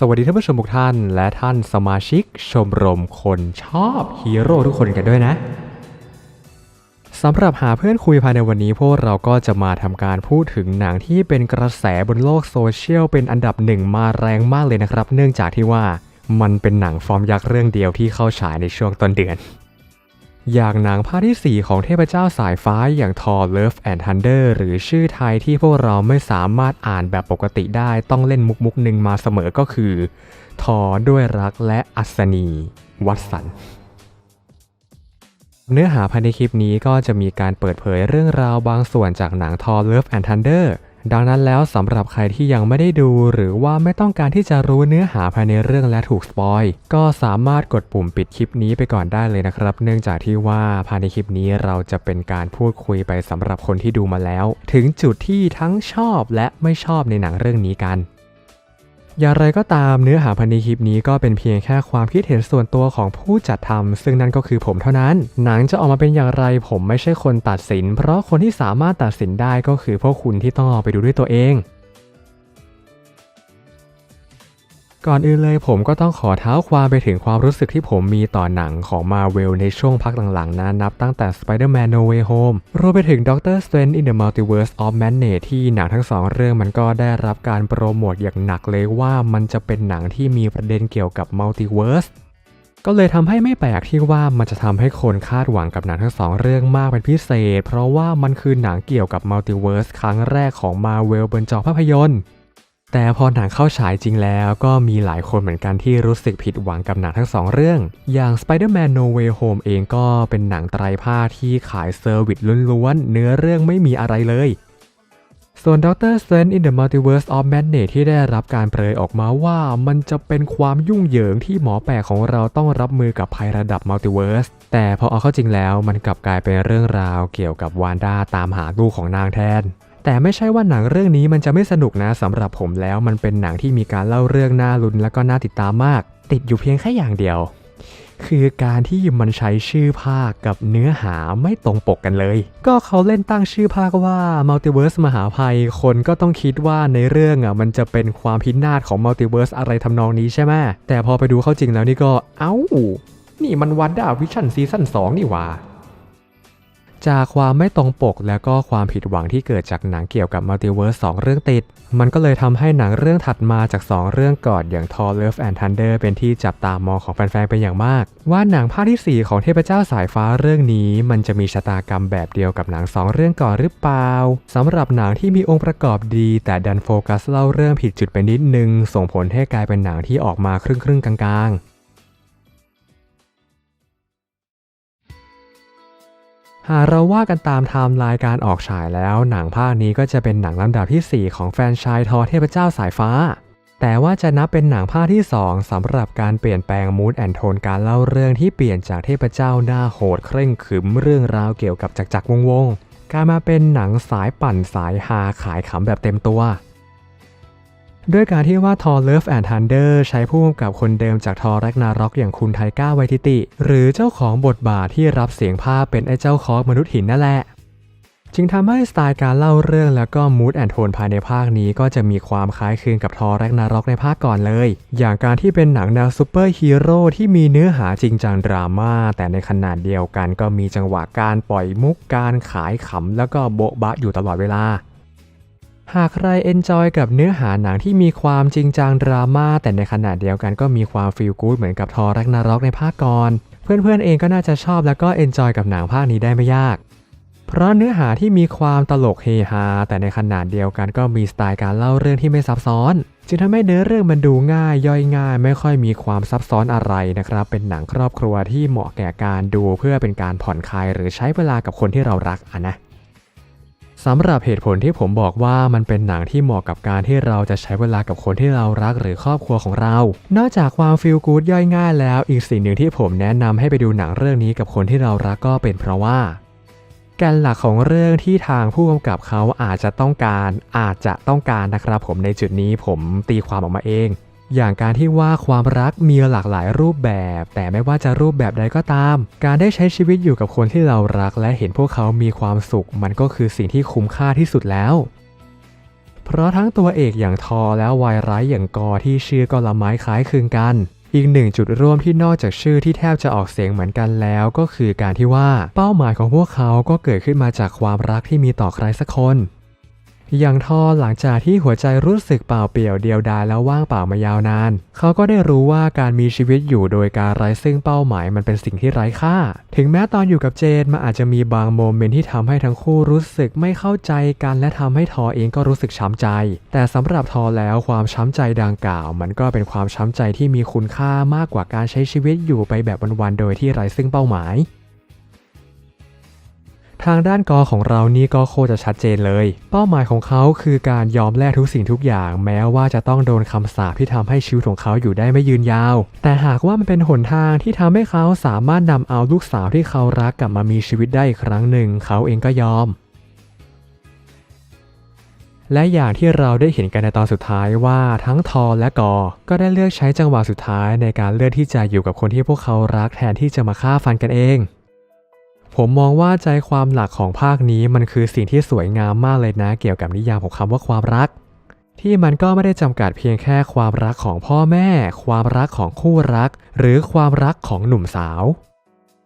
สวัสดีท่านผู้ชมทุกท่าน และท่านสมาชิกชมรมคนชอบฮีโร่ทุกคนกันด้วยนะสำหรับหาเพื่อนคุยภายในวันนี้พวกเราก็จะมาทำการพูดถึงหนังที่เป็นกระแสบนโลกโซเชียลเป็นอันดับหนึ่งมาแรงมากเลยนะครับ เนื่องจากที่ว่ามันเป็นหนังฟอร์มยักษ์เรื่องเดียวที่เข้าฉายในช่วงต้นเดือน อย่างหนังภาคที่ 4 ของเทพเจ้าสายฟ้าอย่าง Thor Love and Thunder หรือชื่อไทยที่พวกเราไม่สามารถอ่านแบบปกติได้ต้องเล่นมุกมุกหนึ่งมาเสมอก็คือ ทอด้วยรักและอัศนี วัดสัน เนื้อหาภายในคลิปนี้ก็จะมีการเปิดเผยเรื่องราวบางส่วนจากหนัง Thor Love and Thunder ดังนั้นแล้วสำหรับใครที่ยังไม่ได้ดู หรือว่าไม่ต้องการที่จะรู้เนื้อหาภายในเรื่องและถูกสปอยก็สามารถกดปุ่มปิดคลิปนี้ไปก่อนได้เลยนะครับ เนื่องจากที่ว่าภายในคลิปนี้เราจะเป็นการพูดคุยไปสำหรับคนที่ดูมาแล้ว ถึงจุดที่ทั้งชอบและไม่ชอบในหนังเรื่องนี้กัน อย่างไรก็ตามเนื้อหาภายในคลิปนี้ก็เป็นเพียงแค่ความคิดเห็นส่วนตัวของผู้จัดทำซึ่งนั่นก็คือผมเท่านั้น หนังจะออกมาเป็นอย่างไรผมไม่ใช่คนตัดสิน เพราะคนที่สามารถตัดสินได้ก็คือพวกคุณที่ต้องลองไปดูด้วยตัวเอง ก่อนอื่นเลยผมก็ต้องขอเท้าความไปถึงความรู้สึกที่ผมมีต่อหนังของ Marvel ในช่วงพักหลังๆนะนับตั้งแต่ Spider-Man No Way Home รวมไปถึง Doctor Strange in the Multiverse of Madness ที่หนังทั้งสองเรื่องมันก็ได้รับการโปรโมทอย่างหนักเลยว่ามันจะเป็นหนังที่มีประเด็นเกี่ยวกับ Multiverse ก็เลยทำให้ไม่แปลกที่ว่ามันจะทำให้คนคาดหวังกับหนังทั้งสองเรื่องมากเป็นพิเศษ เพราะว่ามันคือหนังเกี่ยวกับ Multiverse ครั้งแรกของ Marvel บนจอภาพยนตร์ แต่พอหนังเข้าฉายจริงแล้วก็มีหลายคนเหมือนกันที่รู้สึกผิดหวังกับหนังทั้งสองเรื่อง อย่าง Spider-Man No Way Home เองก็เป็นหนังไตรภาคที่ขายเซอร์วิสล้วนๆ เนื้อเรื่องไม่มีอะไรเลย ส่วน Doctor Strange in the Multiverse of Madness ที่ได้รับการเปรยออกมาว่ามันจะเป็นความยุ่งเหยิงที่หมอแปลกของเราต้องรับมือกับภัยระดับ Multiverse แต่พอเอาเข้าจริงแล้วมันกลับกลายเป็นเรื่องราวเกี่ยวกับวานด้าตามหาลูกของนางแทน แต่ไม่ใช่ว่าหนังเรื่องนี้มันจะไม่สนุกนะสำหรับผมแล้วมันเป็นหนังที่มีการเล่าเรื่องน่าลุ้นและก็น่าติดตามมาก ติดอยู่เพียงแค่อย่างเดียว คือการที่มันใช้ชื่อภาคกับเนื้อหาไม่ตรงปกกันเลย ก็เขาเล่นตั้งชื่อภาคว่า Multiverse มหาภัย คนก็ต้องคิดว่าในเรื่องอะมันจะเป็นความพินาศของ Multiverse อะไรทำนองนี้ใช่ไหมแต่พอไปดูเข้าจริงแล้วนี่ก็ เอ้า นี่มันวันด้าวิชั่นซีซั่น2นี่หว่า จากความไม่ตรงปกและก็ความผิดหวังที่เกิดจากหนังเกี่ยวกับมัลติเวิร์ส2เรื่องติด มันก็เลยทำให้หนังเรื่องถัดมาจาก 2 เรื่องก่อนอย่าง Thor Love and Thunder เป็นที่จับตามองของแฟนๆเป็นอย่างมาก ว่าหนังภาคที่ 4 ของเทพเจ้าสายฟ้าเรื่องนี้ มันจะมีชะตากรรมแบบเดียวกับหนัง 2 เรื่องก่อนหรือเปล่าสำหรับหนังที่มีองค์ประกอบดี แต่ดันโฟกัสเล่าเรื่องผิดจุดไปนิดนึงส่งผลให้กลายเป็นหนังที่ออกมาครึ่งๆกลางๆ หากเราว่ากันตามไทม์ไลน์การออกฉายแล้ว หนังภาคนี้ก็จะเป็นหนังลำดับที่ 4 ของแฟรนไชายทอเทพเจ้าสายฟ้า แต่ว่าจะนับเป็นหนังภาคที่ 2สำหรับการเปลี่ยนแปลงมูดแอนโทนการเล่าเรื่องที่เปลี่ยนจากเทพเจ้าหน้าโหดเคร่งขรึมเรื่องราวเกี่ยวกับจักรจักรวงวงกายมาเป็นหนังสายปั่นสายฮาขายขำแบบเต็มตัว ด้วยการที่ว่า Thor Love and Thunder ใช้ผู้กำกับคนเดิมจาก Thor Ragnarok อย่างคุณไทก้าไวทิติ หรือเจ้าของบทบาทที่รับเสียงภาพเป็นไอ้เจ้าคอกมนุษย์หินนั่นแหละจึงทำให้สไตล์การเล่าเรื่องแล้วก็มูดแอนโทนภายในภาคนี้ก็จะมีความคล้ายคลึงกับทอแรกนารอกในภาคก่อนเลย อย่างการที่เป็นหนังแนวซูเปอร์ฮีโร่ที่มีเนื้อหาจริงจังดราม่าแต่ในขนาดเดียวกันก็มีจังหวะการปล่อยมุกการขายขำแล้วก็โบ๊ะบะอยู่ตลอดเวลา หากใครเอนจอยกับเนื้อหาหนังที่มีความจริงจังดราม่าแต่ในขณะเดียวกันก็มีความฟีลกู๊ดเหมือนกับทอรักนารอกในภาคก่อนเพื่อนๆเองก็น่าจะชอบแล้วก็เอนจอยกับหนังภาคนี้ได้ไม่ยาก เพราะเนื้อหาที่มีความตลกเฮฮาแต่ในขนาดเดียวกันก็มีสไตล์การเล่าเรื่องที่ไม่ซับซ้อน จึงทำให้เนื้อเรื่องมันดูง่ายย่อยง่าย ไม่ค่อยมีความซับซ้อนอะไรนะครับ เป็นหนังครอบครัวที่เหมาะแก่การดูเพื่อเป็นการผ่อนคลายหรือใช้เวลากับคนที่เรารักอะนะ สำหรับเหตุผลที่ผมบอกว่ามันเป็นหนังที่เหมาะกับการที่เราจะใช้เวลากับคนที่เรารักหรือครอบครัวของเรา นอกจากความฟีลกู๊ดย่อยง่ายแล้ว อีกสิ่งหนึ่งที่ผมแนะนำให้ไปดูหนังเรื่องนี้กับคนที่เรารักก็เป็นเพราะว่าแกนหลักของเรื่องที่ทางผู้กำกับเขาอาจจะต้องการอาจจะต้องการนะครับผมในจุดนี้ผมตีความออกมาเอง อย่างการที่ว่าความรักมีหลากหลายรูปแบบ แต่ไม่ว่าจะรูปแบบใดก็ตาม การได้ใช้ชีวิตอยู่กับคนที่เรารักและเห็นพวกเขามีความสุข มันก็คือสิ่งที่คุ้มค่าที่สุดแล้ว เพราะทั้งตัวเอกอย่างทอและวายร้ายอย่างกอที่ชื่อก็ละไม้คล้ายคลึงกันอีกหนึ่งจุดร่วมที่นอกจากชื่อที่แทบจะออกเสียงเหมือนกันแล้ว ก็คือการที่ว่าเป้าหมายของพวกเขาก็เกิดขึ้นมาจากความรักที่มีต่อใครสักคน ย่างทอหลังจากที่หัวใจรู้สึกเปล่าเปลี่ยวเดียวดายแล้วว่างเปล่ามายาวนาน เขาก็ได้รู้ว่าการมีชีวิตอยู่โดยการไร้ซึ่งเป้าหมายมันเป็นสิ่งที่ไร้ค่า ถึงแม้ตอนอยู่กับเจนมันอาจจะมีบางโมเมนต์ที่ทำให้ทั้งคู่รู้สึกไม่เข้าใจกันและทำให้ทอเองก็รู้สึกช้ำใจ แต่สำหรับทอแล้วความช้ำใจดังกล่าว มันก็เป็นความช้ำใจที่มีคุณค่ามากกว่าการใช้ชีวิตอยู่ไปแบบวันๆโดยที่ไร้ซึ่งเป้าหมาย ทางด้านกอของเรานี่ก็โคตรจะชัดเจนเลย เป้าหมายของเขาคือการยอมแลกทุกสิ่งทุกอย่าง แม้ว่าจะต้องโดนคำสาปที่ทำให้ชีวิตของเขาอยู่ได้ไม่ยืนยาว แต่หากว่ามันเป็นหนทางที่ทำให้เขาสามารถนำเอาลูกสาวที่เขารักกลับมามีชีวิตได้อีกครั้งหนึ่ง เขาเองก็ยอมและอย่างที่เราได้เห็นกันในตอนสุดท้ายว่าทั้งทอและกอ ก็ได้เลือกใช้จังหวะสุดท้ายในการเลือกที่จะอยู่กับคนที่พวกเขารักแทนที่จะมาฆ่าฟันกันเอง ผมมองว่าใจความหลักของภาคนี้มันคือสิ่งที่สวยงามมากเลยนะ เกี่ยวกับนิยามของคำว่าความรัก ที่มันก็ไม่ได้จำกัดเพียงแค่ความรักของพ่อแม่ ความรักของคู่รัก หรือความรักของหนุ่มสาว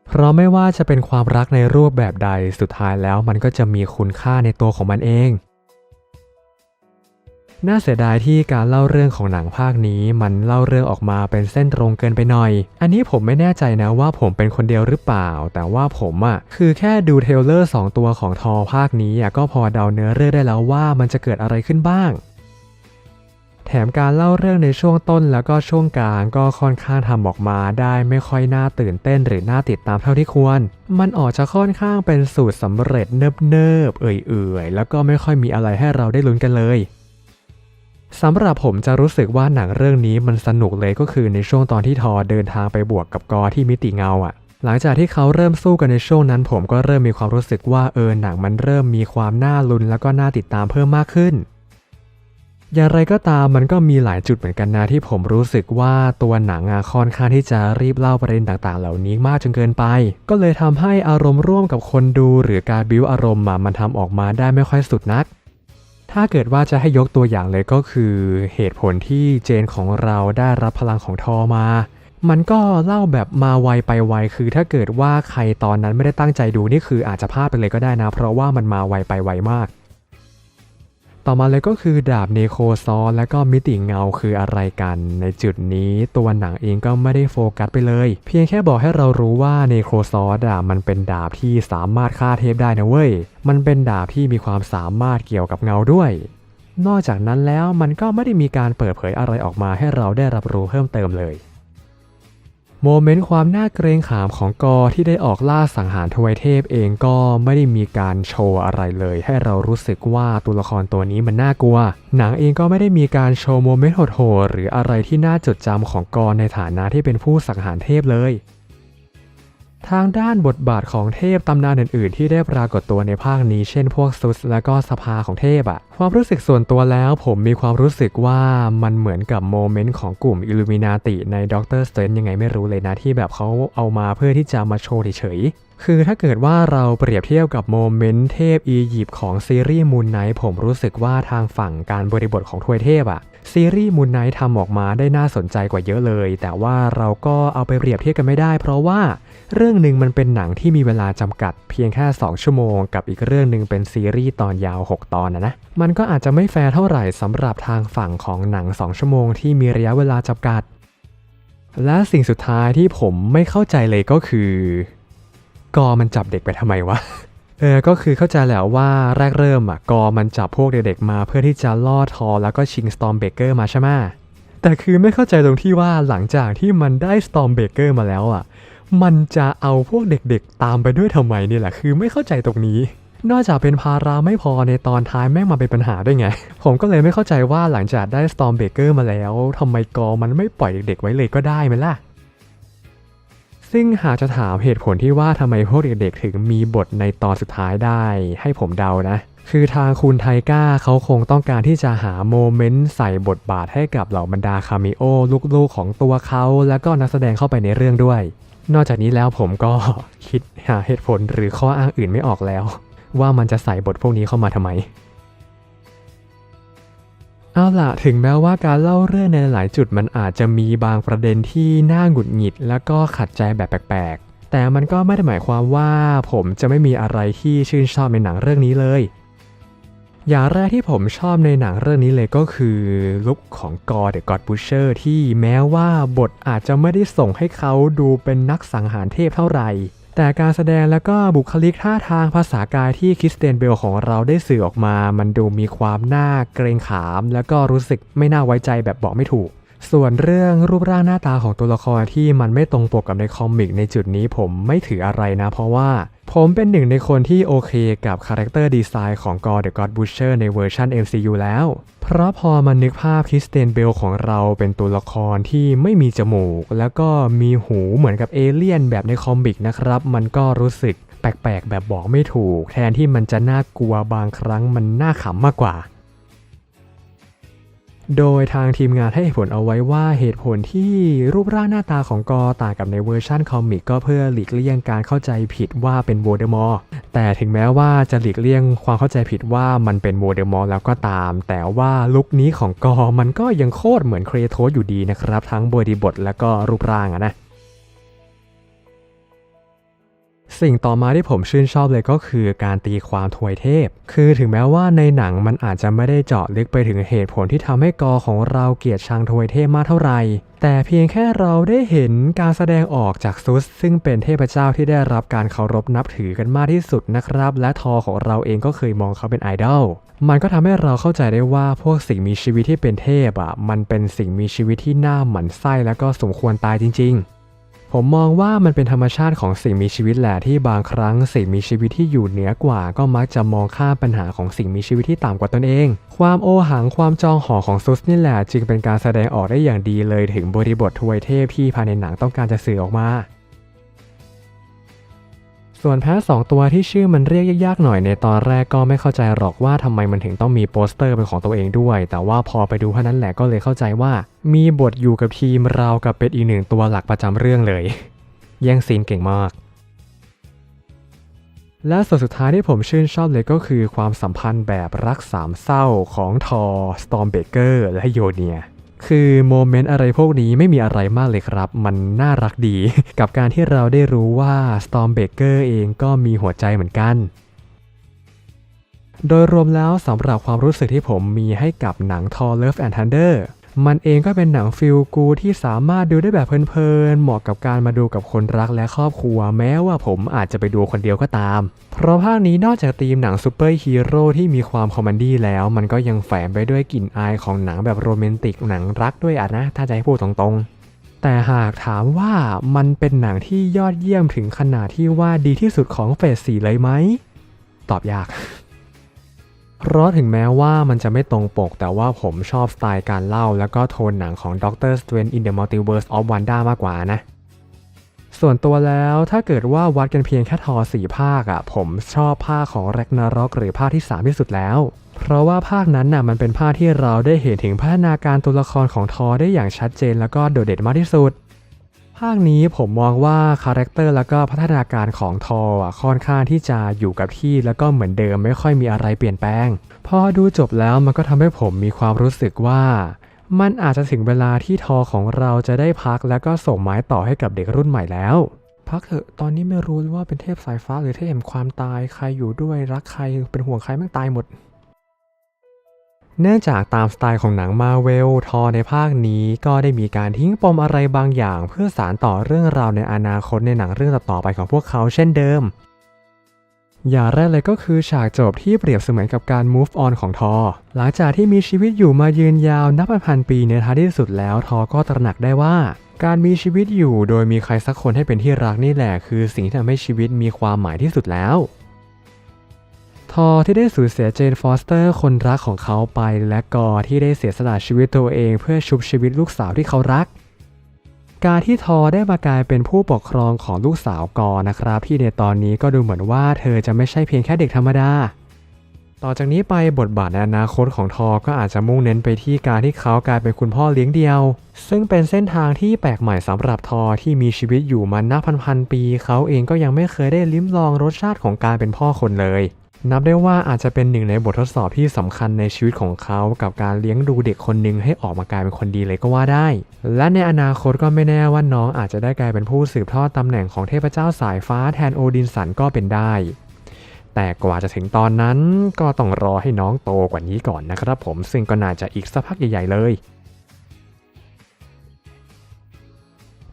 เพราะไม่ว่าจะเป็นความรักในรูปแบบใดสุดท้ายแล้วมันก็จะมีคุณค่าในตัวของมันเอง น่าเสียดายที่การเล่าเรื่องของหนังภาคนี้ มันเล่าเรื่องออกมาเป็นเส้นตรงเกินไปหน่อย อันนี้ผมไม่แน่ใจนะว่าผมเป็นคนเดียวหรือเปล่า แต่ว่าผมอะ่ะคือแค่ดูเทเลอร์ 2 ตัวของทอภาคนี้อะก็พอเดาเนื้อเรื่องได้แล้วว่ามันจะเกิดอะไรขึ้นบ้าง แถมการเล่าเรื่องในช่วงต้นแล้วก็ช่วงกลางก็ค่อนข้างทำออกมาได้ไม่ค่อยน่าตื่นเต้นหรือน่าติดตามเท่าที่ควร มันออกจะค่อนข้างเป็นสูตรสำเร็จเนิบๆเอื่อยๆแล้วก็ไม่ค่อยมีอะไรให้เราได้ลุ้นกันเลย สำหรับผมจะรู้สึกว่าหนังเรื่องนี้มันสนุกเลยก็คือในช่วงตอนที่ทอเดินทางไปบวกกับกอที่มิติเงาอะ่ะ หลังจากที่เขาเริ่มสู้กันในช่วงนั้น ผมก็เริ่มมีความรู้สึกว่าเออหนังมันเริ่มมีความน่าลุ้นแล้วก็น่าติดตามเพิ่มมากขึ้น อย่างไรก็ตามมันก็มีหลายจุดเหมือนกันนะที่ผมรู้สึกว่าตัวหนังอะค่อนข้างที่จะรีบเล่าประเด็นต่างๆ เหล่านี้มากจนเกินไป ก็เลยทำให้อารมณ์ร่วมกับคนดู หรือการบิวอารมณ์มันทำออกมาได้ไม่ค่อยสุดนัก ถ้าเกิดว่าจะให้ยกตัวอย่างเลยก็คือเหตุผลที่เจนของเราได้รับพลังของทอมา มันก็เล่าแบบมาไวไปไว คือถ้าเกิดว่าใครตอนนั้นไม่ได้ตั้งใจดูนี่คืออาจจะพลาดไปเลยก็ได้นะ เพราะว่ามันมาไวไปไวมาก ต่อมาเลยก็คือดาบเนโคซอและก็มิติเงาคืออะไรกัน ในจุดนี้ตัวหนังเองก็ไม่ได้โฟกัสไปเลย เพียงแค่บอกให้เรารู้ว่าเนโครซอดามันเป็นดาบที่สามารถฆ่าเทพได้นะเว้ย มันเป็นดาบที่มีความสามารถเกี่ยวกับเงาด้วย นอกจากนั้นแล้วมันก็ไม่ได้มีการเปิดเผยอะไรออกมาให้เราได้รับรู้เพิ่มเติมเลย โมเมนต์ความน่าเกรงขามของกอที่ได้ออกล่าสังหารทวยเทพเองก็ไม่ได้มีการโชว์อะไรเลย ให้เรารู้สึกว่าตัวละครตัวนี้มันน่ากลัว หนังเองก็ไม่ได้มีการโชว์โมเมนต์โหดๆหรืออะไรที่น่าจดจำของกอในฐานะที่เป็นผู้สังหารเทพเลย ทางด้านบทบาทของเทพตำนานอื่นๆ ที่ได้ปรากฏตัวในภาคนี้ เช่นพวกซุสและก็สภาของเทพอะความรู้สึกส่วนตัวแล้วผมมีความรู้สึกว่ามันเหมือนกับโมเมนต์ของกลุ่มอิลูมินาติในด็อกเตอร์สเตนยังไงไม่รู้เลยนะที่แบบเขาเอามาเพื่อที่จะมาโชว์เฉย คือถ้าเกิดว่าเราเปรียบเทียบกับโมเมนต์เทพอียิปต์ของซีรีส์มูนไนท์ผมรู้สึกว่าทางฝั่งการบริบทของทวยเทพอะซีรีส์มูนไนท์ทำออกมาได้น่าสนใจกว่าเยอะเลย แต่ว่าเราก็เอาไปเปรียบเทียบกันไม่ได้ เพราะว่าเรื่องหนึ่งมันเป็นหนังที่มีเวลาจำกัดเพียงแค่ 2 ชั่วโมง กับอีกเรื่องหนึ่งเป็นซีรีส์ตอนยาว 6 ตอนนะนะ มันก็อาจจะไม่แฟร์เท่าไหร่สำหรับทางฝั่งของหนัง 2 ชั่วโมงที่มีระยะเวลาจำกัด และสิ่งสุดท้ายที่ผมไม่เข้าใจเลยก็คือ กอมันจับเด็กไปทำไมวะเออก็คือเข้าใจแล้วว่าแรกเริ่มอะกอมันจับพวกเด็กๆมาเพื่อที่จะล่อทอแล้วก็ชิงสตอมเบเกอร์มาใช่ไหมแต่คือไม่เข้าใจตรงที่ว่าหลังจากที่มันได้สตอมเบเกอร์มาแล้วอะ มันจะเอาพวกเด็กๆ ตามไปด้วยทำไมนี่แหละคือไม่เข้าใจตรงนี้ นอกจากเป็นภาระไม่พอในตอนท้ายแม่งมาเป็นปัญหาด้วยไง ผมก็เลยไม่เข้าใจว่าหลังจากได้สตอมเบเกอร์มาแล้วทำไมกอมันไม่ปล่อยเด็กๆไว้เลยก็ได้ไหมล่ะ ซึ่งหากจะถามเหตุผลที่ว่าทำไมพวกเด็กๆ ถึงมีบทในตอนสุดท้ายได้ ให้ผมเดานะ คือทางคุณไทก้าเขาคงต้องการที่จะหาโมเมนต์ใส่บทบาทให้กับเหล่าบรรดาคาเมิโอลูกๆของตัวเขา แล้วก็นักแสดงเข้าไปในเรื่องด้วย นอกจากนี้แล้วผมก็คิดหาเหตุผลหรือข้ออ้างอื่นไม่ออกแล้ว ว่ามันจะใส่บทพวกนี้เข้ามาทำไม เอาล่ะ ถึงแม้ว่าการเล่าเรื่องในหลายจุดมันอาจจะมีบางประเด็นที่น่าหงุดหงิด แล้วก็ขัดใจแบบแปลกๆ แต่มันก็ไม่ได้หมายความว่าผมจะไม่มีอะไรที่ชื่นชอบในหนังเรื่องนี้เลย อย่างแรกที่ผมชอบในหนังเรื่องนี้เลยก็คือลุคของกอร์เดอะกอดบูเชอร์ที่แม้ว่าบทอาจจะไม่ได้ส่งให้เขาดูเป็นนักสังหารเทพเท่าไหร่ แต่การแสดงและก็บุคลิกท่าทางภาษากายที่คริสเตียนเบลของเราได้สื่อออกมา มันดูมีความน่าเกรงขาม แล้วก็รู้สึกไม่น่าไว้ใจแบบบอกไม่ถูก ส่วนเรื่องรูปร่างหน้าตาของตัวละครที่มันไม่ตรงปกกับในคอมิกในจุดนี้ผมไม่ถืออะไรนะ เพราะว่าผมเป็นหนึ่งในคนที่โอเคกับคาแรคเตอร์ดีไซน์ของ God the God Butcher ในเวอร์ชัน MCU แล้ว เพราะพอมันนึกภาพคริสเตนเบลของเราเป็นตัวละครที่ไม่มีจมูก แล้วก็มีหูเหมือนกับเอเลี่ยนแบบในคอมิกนะครับ มันก็รู้สึกแปลกๆ แบบบอกไม่ถูก แทนที่มันจะน่ากลัวบางครั้งมันน่าขำมากกว่า โดยทางทีมงานให้เหตุผลเอาไว้ว่าเหตุผลที่รูปร่างหน้าตาของกอต่างกับในเวอร์ชั่นคอมิกก็เพื่อหลีกเลี่ยงการเข้าใจผิดว่าเป็นโวเดอมอร์แต่ถึงแม้ว่าจะหลีกเลี่ยงความเข้าใจผิดว่ามันเป็นโวเดอมอร์แล้วก็ตาม แต่ว่าลุคนี้ของกอมันก็ยังโคตรเหมือนเครโทสอยู่ดีนะครับ ทั้งบริบทและก็รูปร่างอะนะ สิ่งต่อมาที่ผมชื่นชอบเลยก็คือการตีความถวยเทพ คือถึงแม้ว่าในหนังมันอาจจะไม่ได้เจาะลึกไปถึงเหตุผลที่ทำให้กอของเราเกลียดชังถวยเทพมากเท่าไหร่ แต่เพียงแค่เราได้เห็นการแสดงออกจากซุส ซึ่งเป็นเทพเจ้าที่ได้รับการเคารพนับถือกันมากที่สุดนะครับ และทอของเราเองก็เคยมองเขาเป็นไอดอล มันก็ทำให้เราเข้าใจได้ว่าพวกสิ่งมีชีวิตที่เป็นเทพอะ มันเป็นสิ่งมีชีวิตที่น่าหมั่นไส้แล้วก็สมควรตายจริง ๆ ผมมองว่ามันเป็นธรรมชาติของสิ่งมีชีวิตแหละที่บางครั้งสิ่งมีชีวิตที่อยู่เหนือกว่า ก็มักจะมองข้ามปัญหาของสิ่งมีชีวิตที่ต่ำกว่าตนเอง ความโอหังความจองหอของซุสนี่แหละจึงเป็นการแสดงออกได้อย่างดีเลยถึงบริบททวยเทพที่ภายในหนังต้องการจะสื่อออกมา ส่วนแพ้สองตัวที่ชื่อมันเรียกยากๆหน่อยในตอนแรกก็ไม่เข้าใจหรอกว่าทำไมมันถึงต้องมีโปสเตอร์เป็นของตัวเองด้วย แต่ว่าพอไปดูเท่านั้นแหละก็เลยเข้าใจว่า มีบทอยู่กับทีมราวกับเป็นอีกหนึ่งตัวหลักประจำเรื่องเลย แย่งซีนเก่งมาก และส่วนสุดท้ายที่ผมชื่นชอบเลยก็คือความสัมพันธ์แบบรักสามเศร้าของทอร์สตอมเบเกอร์และโยเนีย คือโมเมนต์อะไรพวกนี้ไม่มีอะไรมากเลยครับ มันน่ารักดี กับการที่เราได้รู้ว่า Storm Baker เองก็มีหัวใจเหมือนกัน โดยรวมแล้วสำหรับความรู้สึกที่ผมมีให้กับหนัง Thor Love and Thunder มันเองก็เป็นหนังฟิลกูที่สามารถดูได้แบบเพลินๆ เหมาะกับการมาดูกับคนรักและครอบครัว แม้ว่าผมอาจจะไปดูคนเดียวก็ตาม เพราะภาคนี้นอกจากธีมหนังซูเปอร์ฮีโร่ที่มีความคอมเมดี้แล้ว มันก็ยังแฝงไปด้วยกลิ่นอายของหนังแบบโรแมนติกหนังรักด้วยอะนะ ถ้าจะให้พูดตรงๆแต่หากถามว่ามันเป็นหนังที่ยอดเยี่ยมถึงขนาดที่ว่าดีที่สุดของเฟสสี่เลยไหม ตอบยาก เพราะถึงแม้ว่ามันจะไม่ตรงปก แต่ว่าผมชอบสไตล์การเล่า แล้วก็โทนหนังของ Doctor Strange in the Multiverse of Wanda มากกว่านะ ส่วนตัวแล้วถ้าเกิดว่าวัดกันเพียงแค่ทอสี่ภาคอะ่ะ ผมชอบภาคของ Ragnarok หรือภาคที่ 3 ที่สุดแล้ว เพราะว่าภาคนั้นน่ะมันเป็นภาคที่เราได้เห็นถึงพัฒนาการตัวละครของทอได้อย่างชัดเจน แล้วก็โดดเด่นมากที่สุด ภาคนี้ผมมองว่าคาแรคเตอร์แล้วก็พัฒนาการของทออะค่อนข้างที่จะอยู่กับที่แล้วก็เหมือนเดิมไม่ค่อยมีอะไรเปลี่ยนแปลง พอดูจบแล้วมันก็ทำให้ผมมีความรู้สึกว่ามันอาจจะถึงเวลาที่ทอของเราจะได้พักแล้วก็ส่งไม้ต่อให้กับเด็กรุ่นใหม่แล้ว พักเถอะตอนนี้ไม่รู้ว่าเป็นเทพสายฟ้าหรือเทพแห่งความตายใครอยู่ด้วยรักใครเป็นห่วงใครแม่งตายหมด เนื่องจากตามสไตล์ของหนังมาเวลทอในภาคนี้ก็ได้มีการทิ้งปมอะไรบางอย่าง เพื่อสารต่อเรื่องราวในอนาคตในหนังเรื่องต่อไปของพวกเขาเช่นเดิม อย่างแรกเลยก็คือฉากจบที่เปรียบเสมือนกับการ move on ของทอ หลังจากที่มีชีวิตอยู่มายืนยาวนับพันปีในท้ายที่สุดแล้วทอก็ตระหนักได้ว่า การมีชีวิตอยู่โดยมีใครสักคนให้เป็นที่รักนี่แหละคือสิ่งที่ทำให้ชีวิตมีความหมายที่สุดแล้ว ทอที่ได้สูญเสียเจนฟอสเตอร์คนรักของเขาไป และกอที่ได้เสียสละชีวิตตัวเอง เพื่อชุบชีวิตลูกสาวที่เขารัก การที่ทอได้มากลายเป็นผู้ปกครองของลูกสาวกอนะครับที่ในตอนนี้ก็ดูเหมือนว่าเธอจะไม่ใช่เพียงแค่เด็กธรรมดา ต่อจากนี้ไปบทบาทในอนาคตของทอก็อาจจะมุ่งเน้นไปที่การที่เขากลายเป็นคุณพ่อเลี้ยงเดียว ซึ่งเป็นเส้นทางที่แปลกใหม่สำหรับทอที่มีชีวิตอยู่มานับพันๆปี เขาเองก็ยังไม่เคยได้ลิ้มลองรสชาติของการเป็นพ่อคนเลย นับได้ว่าอาจจะเป็นหนึ่งในบททดสอบที่สำคัญในชีวิตของเขากับการเลี้ยงดูเด็กคนหนึ่งให้ออกมากลายเป็นคนดีเลยก็ว่าได้ และในอนาคตก็ไม่แน่ว่าน้องอาจจะได้กลายเป็นผู้สืบทอดตำแหน่งของเทพเจ้าสายฟ้าแทนโอดินสันก็เป็นได้ แต่กว่าจะถึงตอนนั้นก็ต้องรอให้น้องโตกว่านี้ก่อนนะครับผมซึ่งก็น่าจะอีกสักพักใหญ่ๆเลย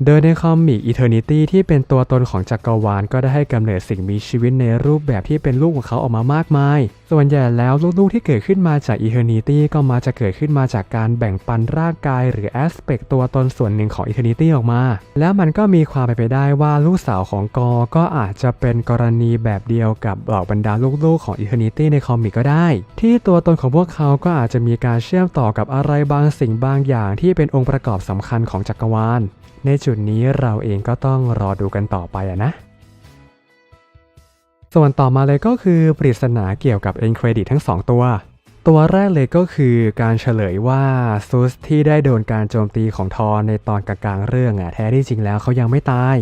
โดยในคอมิก Eternity ที่เป็นตัวตนของจักรวาล ก็ได้ให้กำเนิดสิ่งมีชีวิตในรูปแบบที่เป็นลูกของเขาออกมามากมาย ส่วนใหญ่แล้วลูกๆที่เกิดขึ้นมาจาก Eternity ก็มาจะเกิดขึ้นมาจากการแบ่งปันร่างกาย หรือ aspect ตัวตนส่วนหนึ่งของ Eternity ออกมา แล้วมันก็มีความเป็นไปได้ว่าลูกสาวของกอก็อาจจะเป็นกรณีแบบเดียวกับเหล่าบรรดาลูกๆของ Eternity ในคอมิกก็ได้ ที่ตัวตนของพวกเขาก็อาจจะมีการเชื่อมต่อกับอะไรบางสิ่งบางอย่างที่เป็นองค์ประกอบสำคัญของจักรวาล ในจุดนี้เราเองก็ต้องรอดูกันต่อไปอะนะ ส่วนต่อมาเลยก็คือปริศนาเกี่ยวกับ end credit ทั้ง 2 ตัว ตัวแรกเลยก็คือการเฉลยว่าซูสที่ได้โดนการโจมตีของทอในตอนกลางๆเรื่องอะแท้ที่จริงแล้วเขายังไม่ตาย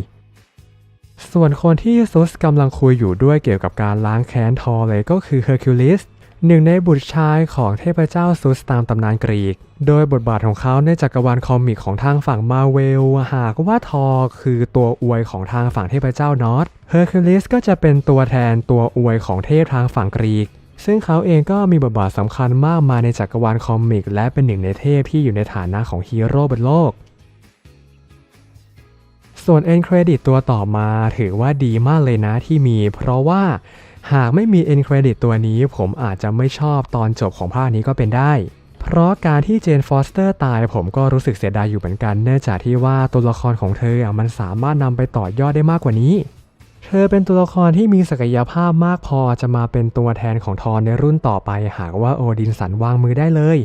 ส่วนคนที่ซุสกำลังคุยอยู่ด้วยเกี่ยวกับการล้างแค้นทอเลยก็คือเฮอร์คิวลิส หนึ่งในบุตรชายของเทพเจ้าซุสตามตำนานกรีก โดยบทบาทของเขาในจักรวาลคอมิกของทางฝั่งมาเวล หากว่าทอคือตัวอวยของทางฝั่งเทพเจ้านอตเฮอร์คิวลิสก็จะเป็นตัวแทนตัวอวยของเทพทางฝั่งกรีก ซึ่งเขาเองก็มีบทบาทสำคัญมากมายในจักรวาลคอมิก และเป็นหนึ่งในเทพที่อยู่ในฐานะของฮีโร่บนโลกส่วน end credit ตัวต่อมาถือว่าดีมากเลยนะที่มี เพราะว่า หากไม่มี end credit ตัวนี้ผมอาจจะไม่ชอบตอนจบของภาคนี้ก็เป็นได้ เพราะการที่เจนฟอสเตอร์ตายผมก็รู้สึกเสียดายอยู่เหมือนกัน เนื่องจากที่ว่าตัวละครของเธอมันสามารถนำไปต่อยอดได้มากกว่านี้ เธอเป็นตัวละครที่มีศักยภาพมากพอจะมาเป็นตัวแทนของทอนในรุ่นต่อไปหากว่าโอดินสันวางมือได้เลย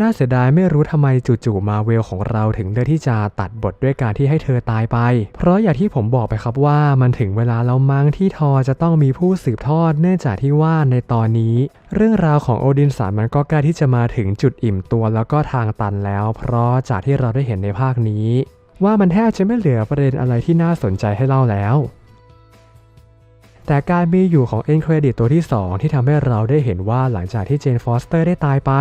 น่าเสียดายไม่รู้ทำไมจู่ๆมาเวลของเราถึงเลือกที่จะตัดบทด้วยการที่ให้เธอตายไป เพราะอย่างที่ผมบอกไปครับว่ามันถึงเวลาแล้วมั้งที่ทอจะต้องมีผู้สืบทอดเนื่องจากที่ว่าในตอนนี้ เรื่องราวของโอดินสันมันก็ใกล้ที่จะมาถึงจุดอิ่มตัวแล้วก็ทางตันแล้ว เพราะจากที่เราได้เห็นในภาคนี้ ว่ามันแทบจะไม่เหลือประเด็นอะไรที่น่าสนใจให้เล่าแล้ว แต่การมีอยู่ของ End Credit ตัวที่ 2 ที่ทำให้เราได้เห็นว่าหลังจากที่เจนฟอสเตอร์ได้ตายไป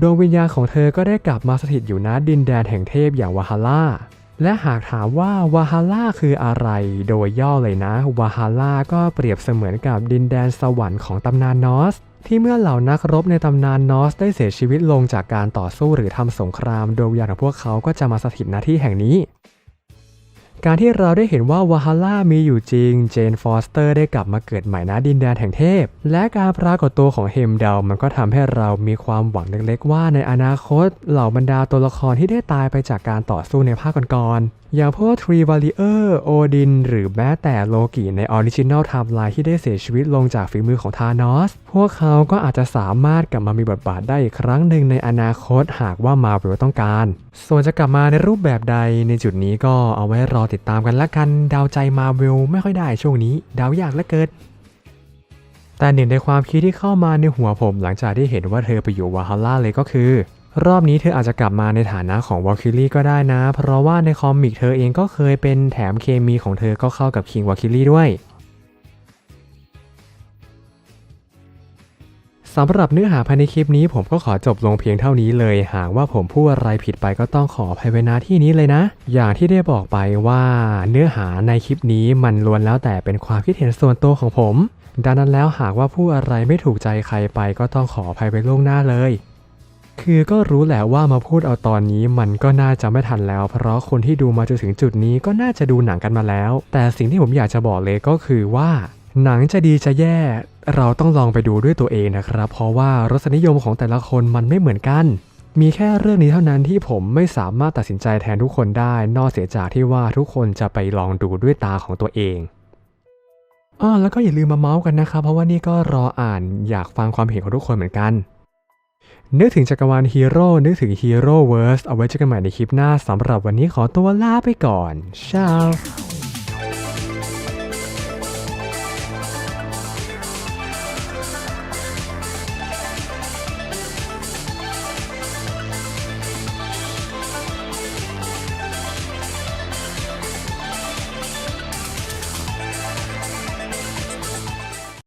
ดวงวิญญาณของเธอก็ได้กลับมาสถิตอยู่ณดินแดนแห่งเทพอย่างวาฮาร่าและหากถามว่าวาฮาร่าคืออะไร โดยย่อเลยนะ วาฮาร่าก็เปรียบเสมือนกับดินแดนสวรรค์ของตำนานนอส ที่เมื่อเหล่านักรบในตำนานนอสได้เสียชีวิตลงจากการต่อสู้หรือทำสงครามดวงวิญญาณของพวกเขาก็จะมาสถิตณที่แห่งนี้ การที่เราได้เห็นว่าวาฮาร่ามีอยู่จริง เจนฟอสเตอร์ได้กลับมาเกิดใหม่ณดินแดนแห่งเทพ และการปรากฏตัวของเฮมเดลมันก็ทำให้เรามีความหวังเล็กๆว่าในอนาคต เหล่าบรรดาตัวละครที่ได้ตายไปจากการต่อสู้ในภาคก่อนๆ อย่างพวกทรีวาลิเออร์ โอดิน หรือแม้แต่โลกิในออริจินัลไทม์ไลน์ที่ได้เสียชีวิตลงจากฝีมือของธานอส พวกเขาก็อาจจะสามารถกลับมามีบทบาทได้อีกครั้งหนึ่งในอนาคตหากว่ามาเวลต้องการ ส่วนจะกลับมาในรูปแบบใดในจุดนี้ก็เอาไว้รอติดตามกันละกันดาวใจมาเวลไม่ค่อยได้ช่วงนี้ ดาวยากละเกินแต่หนึ่งในความคิดที่เข้ามาในหัวผมหลังจากที่เห็นว่าเธอไปอยู่วาฮาร่าเลยก็คือ รอบนี้เธออาจจะกลับมาในฐานะของวอลคิลี่ก็ได้นะ เพราะว่าในคอมิกเธอเองก็เคยเป็นแถมเคมีของเธอก็เข้ากับคิงวอลคิลี่ด้วย สำหรับเนื้อหาภายในคลิปนี้ผมก็ขอจบลงเพียงเท่านี้เลย หากว่าผมพูดอะไรผิดไปก็ต้องขออภัยไว้ณที่นี้เลยนะ อย่างที่ได้บอกไปว่าเนื้อหาในคลิปนี้มันล้วนแล้วแต่เป็นความคิดเห็นส่วนตัวของผม ดังนั้นแล้วหากว่าพูดอะไรไม่ถูกใจใครไปก็ต้องขออภัยไปล่วงหน้าเลย คือก็รู้แหละว่ามาพูดเอาตอนนี้มันก็น่าจะไม่ทันแล้ว เพราะคนที่ดูมาจนถึงจุดนี้ก็น่าจะดูหนังกันมาแล้ว แต่สิ่งที่ผมอยากจะบอกเลยก็คือว่า หนังจะดีจะแย่ เราต้องลองไปดูด้วยตัวเองนะครับ เพราะว่ารสนิยมของแต่ละคนมันไม่เหมือนกัน มีแค่เรื่องนี้เท่านั้นที่ผมไม่สามารถตัดสินใจแทนทุกคนได้ นอกเสียจากที่ว่าทุกคนจะไปลองดูด้วยตาของตัวเองอ้อแล้วก็อย่าลืมมาเมาส์กันนะครับ เพราะว่านี่ก็รออ่านอยากฟังความเห็นของทุกคนเหมือนกัน นึกถึงจักรวาลฮีโร่นึกถึงฮีโร่เวิร์สเอาไว้เจอกันใหม่ในคลิปหน้าสำหรับวันนี้ขอตัวลาไปก่อนเช้า